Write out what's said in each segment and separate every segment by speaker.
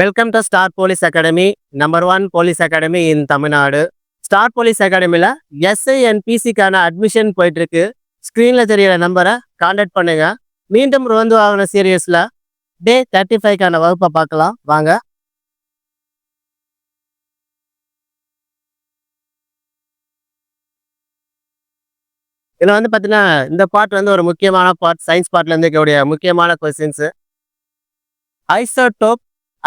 Speaker 1: Welcome to star police academy number one police academy in Tamil Nadu star police அகாடமியில் SI and பிசிக்கான admission போயிட்டுருக்கு. ஸ்க்ரீனில் தெரியிற நம்பரை காண்டாக்ட் பண்ணுங்க. மீண்டும் ரோந்து வாங்கின சீரியஸில் டே தேர்ட்டி ஃபைவ்க்கான வகுப்பை பார்க்கலாம். வாங்க. இதில் வந்து பார்த்தீங்கன்னா இந்த பார்ட் வந்து ஒரு முக்கியமான பார்ட் சயின்ஸ் பார்ட்லேருந்து இருக்கக்கூடிய முக்கியமான கொஸ்டின்ஸு ஐசோடோப்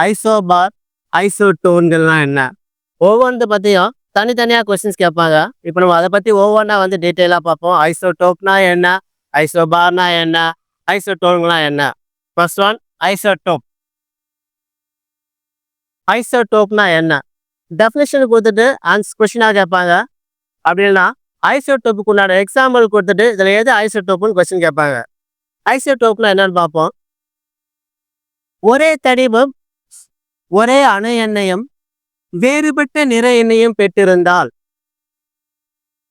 Speaker 1: ஐசோபார் ஐசோடோன்கள்லாம் என்ன? ஒவ்வொன்று பற்றியும் தனித்தனியாக கொஸ்டின்ஸ் கேட்பாங்க. இப்போ நம்ம அதை பற்றி ஒவ்வொன்றா வந்து டீட்டெயிலாக பார்ப்போம். ஐசோடோப்னா என்ன? ஐசோபார்னா என்ன? ஐசோடோன்லாம் என்ன? First one isotope. ஐசோடோப்னா என்ன? டெஃபினேஷன் கொடுத்துட்டு ஆன்ஸ் கொஸ்டினாக கேட்பாங்க. அப்படின்னா ஐசோடோப்புக்கு உண்டான எக்ஸாம்பிள் கொடுத்துட்டு இதில் எது ஐசோடோப்புன்னு கொஸ்டின் கேட்பாங்க. ஐசோடோப்னா என்னன்னு பார்ப்போம். ஒரே தனிமம் ஒரே அணு எண்ணெயும் வேறுபட்ட நிற எண்ணெயும் பெற்றிருந்தால்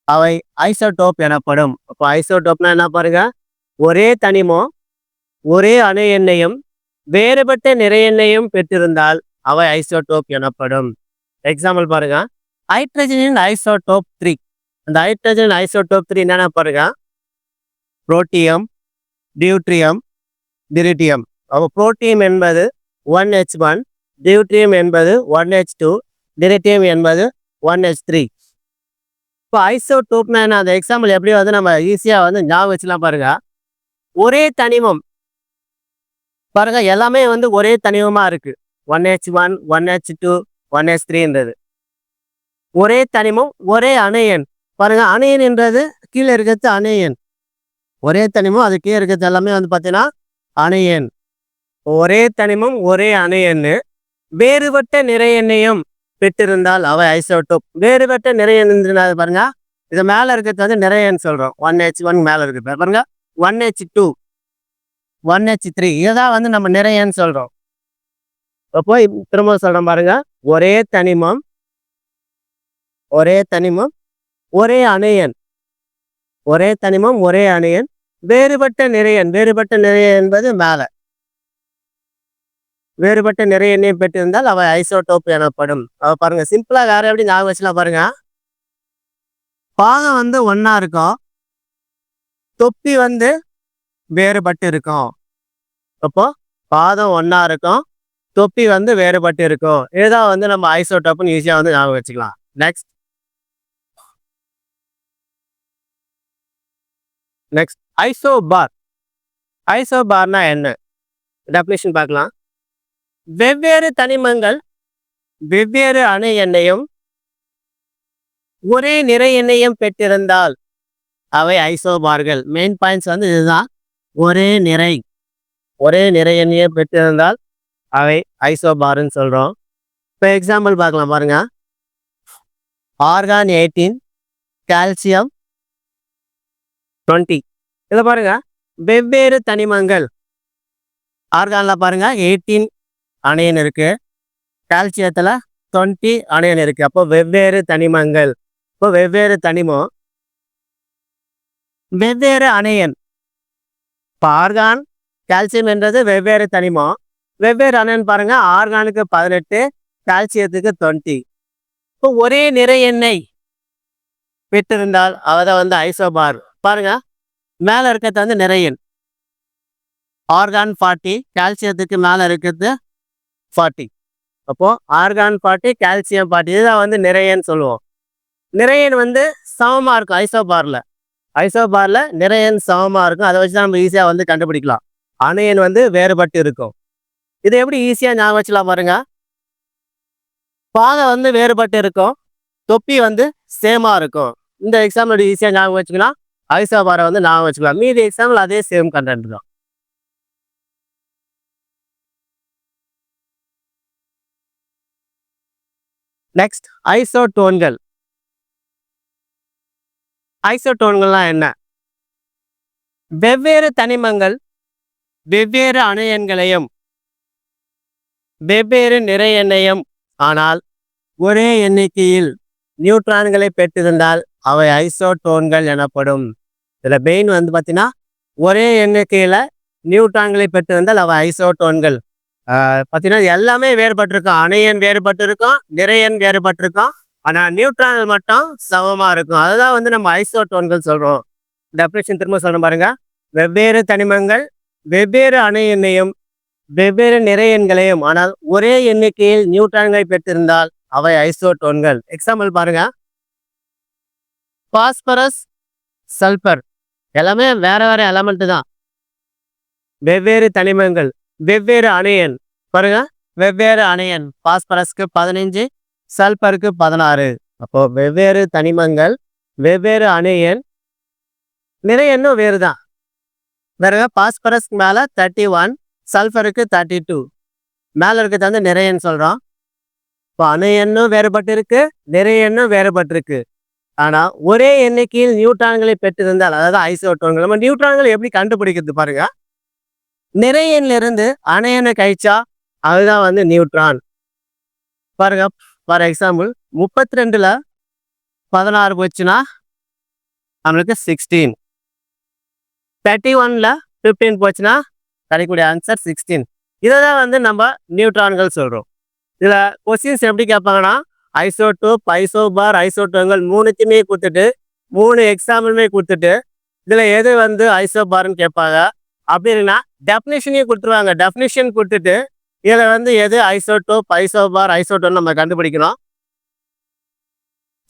Speaker 1: அவை ஐசோடோப் எனப்படும். அப்போ ஐசோடோப்னா என்ன பாருங்க? ஒரே தனிமம் ஒரே அணு எண்ணெயும் வேறுபட்ட நிற எண்ணெயும் பெற்றிருந்தால் அவை ஐசோடோப் எனப்படும். எக்ஸாம்பிள் பாருங்க. ஹைட்ரஜனின் ஐசோடோப் த்ரீ அந்த ஹைட்ரஜன் ஐசோடோப் த்ரீ என்னென்ன பாருங்க? புரோட்டியம் டியூட்ரியம் டிரிட்டியம் அப்போ புரோட்டியம் என்பது ஒன் ஹெச் ஒன் டியூட்ரியம் என்பது ஒன் ஹெச் டூ டிரிட்டியம் என்பது ஒன் ஹெச் த்ரீ இப்போ ஐசோடோப்னா என்ன? அந்த எக்ஸாம்பிள் எப்படி வந்து நம்ம ஈஸியாக வந்து ஞாபகம் வச்சுலாம் பாருங்க. ஒரே தனிமம். பாருங்க எல்லாமே வந்து ஒரே தனிமமாக இருக்கு. One H one one H two one H த்ரீன்றது ஒரே தனிமம் ஒரே அணையன் பாருங்க அணையன் என்றது கீழே இருக்கிறது அணையன் ஒரே தனிமம் அது கீழே இருக்கிறது எல்லாமே வந்து பார்த்தீங்கன்னா அணையன் ஒரே தனிமம் ஒரே அணையன்னு வேறுபட்ட நிறையெண்ணையும் பெற்றிருந்தால் அவை ஐசோட்டோப் வேறுபட்ட நிறைய பாருங்க இது மேல இருக்கிறது வந்து நிறையன்னு சொல்றோம். ஒன் ஹெச் ஒன் மேல இருக்குது பாருங்க one H two one H three இதான் வந்து நம்ம நிறையன்னு சொல்றோம். அப்போ திரும்ப சொல்றோம் பாருங்க ஒரே தனிமம் ஒரே தனிமம் ஒரே அணையன் ஒரே தனிமம் ஒரே அணையன் வேறுபட்ட நிறையன் வேறுபட்ட நிறைய என்பது மேலே. வேறுபட்ட நிறைய எண்ணெய் பெற்றிருந்தால் அவை ஐசோடோப் எனப்படும். அவ பாருங்க சிம்பிளா வேற எப்படி ஞாபகம் வச்சுலாம் பாருங்க. பாகம் வந்து ஒன்றா இருக்கும். தொப்பி வந்து வேறுபட்டு இருக்கும். அப்போ பாதம் ஒன்னா இருக்கும். தொப்பி வந்து வேறுபட்டு இருக்கும். இதுதான் வந்து நம்ம ஐசோடோப்னு ஈஸியாக வந்து ஞாபகம் வச்சுக்கலாம். நெக்ஸ்ட் நெக்ஸ்ட் ஐசோபார் ஐசோபார்னா என்ன? டெஃபினேஷன் பார்க்கலாம். வெவ்வேறு தனிமங்கள் வெவ்வேறு அணு எண்ணையும் ஒரே நிறை எண்ணையும் பெற்றிருந்தால் அவை ஐசோபார்கள் மெயின் பாயிண்ட்ஸ் வந்து இதுதான். ஒரே நிறை ஒரே நிறை எண்ணையை பெற்றிருந்தால் அவை ஐசோபார்னு சொல்கிறோம் இப்போ எக்ஸாம்பிள் பார்க்கலாம் பாருங்க. ஆர்கான் எயிட்டீன் கால்சியம் டுவெண்ட்டி இதில் பாருங்க. வெவ்வேறு தனிமங்கள். ஆர்கானில் பாருங்க எயிட்டீன் அணையன் இருக்கு. கால்சியத்தில் டுவெண்ட்டி அணையன் இருக்கு. அப்போ வெவ்வேறு தனிமங்கள். இப்போ வெவ்வேறு தனிமம். வெவ்வேறு அணையன். இப்போ ஆர்கான் கால்சியம் என்றது வெவ்வேறு தனிமம். வெவ்வேறு அணையன் பாருங்க. ஆர்கானுக்கு பதினெட்டு கால்சியத்துக்கு டுவெண்ட்டி இப்போ ஒரே நிறை எண்ணெய் பெற்றிருந்தால் அதை வந்து ஐசோபார். பாருங்க. மேலே இருக்கிறது வந்து நிறையன் ஆர்கான் ஃபார்ட்டி கால்சியத்துக்கு மேலே இருக்கிறது ஃபார்ட்டி அப்போ ஆர்கான் ஃபார்ட்டி கால்சியம் ஃபார்ட்டி இதுதான் வந்து நிறையன்னு சொல்லுவோம். நிறையன் வந்து சமமாக இருக்கும் ஐசோபாரில் ஐசோபாரில் நிறையன் சமமாக இருக்கும் அதை வச்சு தான் நம்ம ஈஸியாக வந்து கண்டுபிடிக்கலாம். அணையன் வந்து வேறுபட்டு இருக்கும். இதை எப்படி ஈஸியாக ஞாபகம் வச்சுலாம் பாருங்க. பாதை வந்து வேறுபட்டு இருக்கும் தொப்பி வந்து சேமாக இருக்கும். இந்த எக்ஸாம்பிள் ஈஸியாக ஞாபகம் வச்சுக்கலாம் ஐசோபாரை வந்து ஞாபகம் வச்சுக்கலாம். மீதி எக்ஸாம்பிள் அதே சேம் கண்டென்ட் தான். நெக்ஸ்ட் ஐசோடோன்கள் ஐசோடோன்கள்லாம் என்ன? வெவ்வேறு தனிமங்கள் வெவ்வேறு அணையன்களையும் வெவ்வேறு நிறை எண்ணையும் ஆனால் ஒரே எண்ணிக்கையில் நியூட்ரான்களை பெற்றிருந்தால் அவை ஐசோடோன்கள் எனப்படும். இதில் மெயின் வந்து பார்த்தீங்கன்னா ஒரே எண்ணிக்கையில் நியூட்ரான்களை பெற்றிருந்தால் அவை ஐசோடோன்கள் பார்த்தீங்கன்னா எல்லாமே வேறுபட்டிருக்கும். அணையன் வேறுபட்டிருக்கும் நிறையன் வேறுபட்டிருக்கும். ஆனால் நியூட்ரான்கள் மட்டும் சமமாக இருக்கும். அதுதான் வந்து நம்ம ஐசோட்டோன்கள் சொல்கிறோம் டெஃபினேஷன் திரும்ப சொல்ல பாருங்க. வெவ்வேறு தனிமங்கள் வெவ்வேறு அணை எண்ணையும் வெவ்வேறு நிறை எண்களையும் ஆனால் ஒரே எண்ணிக்கையில் நியூட்ரான்களை பெற்றிருந்தால் அவை ஐசோட்டோன்கள் எக்ஸாம்பிள் பாருங்க. பாஸ்பரஸ் சல்பர் எல்லாமே வேற வேற எலமெண்ட் தான். வெவ்வேறு தனிமங்கள் வெவ்வேறு அணையன். பாருங்க. வெவ்வேறு அணையன். பாஸ்பரஸ்க்கு பதினஞ்சு சல்பருக்கு பதினாறு. அப்போ வெவ்வேறு தனிமங்கள் வெவ்வேறு அணையன். நிறையன்னும் வேறு தான் வேற பாஸ்பரஸ்க்கு மேலே தேர்ட்டி ஒன் சல்ஃபருக்கு தேர்ட்டி டூ மேலே இருக்கிறது வந்து நிறையன்னு சொல்கிறோம் இப்போ அணு எண்ணும் வேறுபட்டு இருக்கு நிறைய எண்ணும் வேறுபட்டு இருக்கு ஆனால் ஒரே எண்ணிக்கையில் நியூட்ரான்களை பெற்றிருந்தால் அதாவது ஐசோட்டோன்கள் நம்ம நியூட்ரான்களை எப்படி கண்டுபிடிக்கிறது பாருங்க. நிறையிலிருந்து இருந்து அணையனை கழிச்சா அதுதான் வந்து நியூட்ரான். பாருங்க ஃபார் எக்ஸாம்பிள் முப்பத்தி ரெண்டுல பதினாறு போச்சுன்னா நம்மளுக்கு சிக்ஸ்டீன் தேர்ட்டி ஒன்ல ஃபிஃப்டீன் போச்சுன்னா கிடைக்கக்கூடிய ஆன்சர் சிக்ஸ்டீன் இதை தான் வந்து நம்ம நியூட்ரான்கள் சொல்கிறோம் இதில் கொஸ்டின்ஸ் எப்படி கேட்பாங்கன்னா ஐசோடோப் ஐசோபார் ஐசோட்டோங்கள் மூணுத்தையுமே கொடுத்துட்டு மூணு எக்ஸாம்பிளுமே கொடுத்துட்டு இதில் எது வந்து ஐசோபார்னு கேட்பாங்க? அப்படி இல்லைன்னா டெஃபினேஷனையும் கொடுத்துருவாங்க. டெஃபினேஷன் கொடுத்துட்டு இதில் வந்து எது? ஐசோடோப் ஐசோபார் ஐசோட்டோன்னு நம்ம கண்டுபிடிக்கணும்.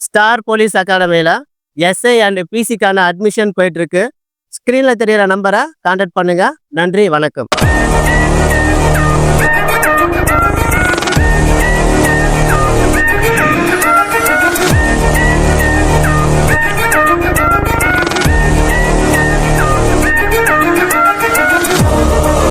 Speaker 1: ஸ்டார் போலீஸ் அகாடமியில் எஸ்ஐ அண்ட் பிசிக்கான அட்மிஷன் போயிட்டுருக்கு ஸ்க்ரீனில் தெரியிற நம்பரை கான்டாக்ட் பண்ணுங்கள் நன்றி வணக்கம்.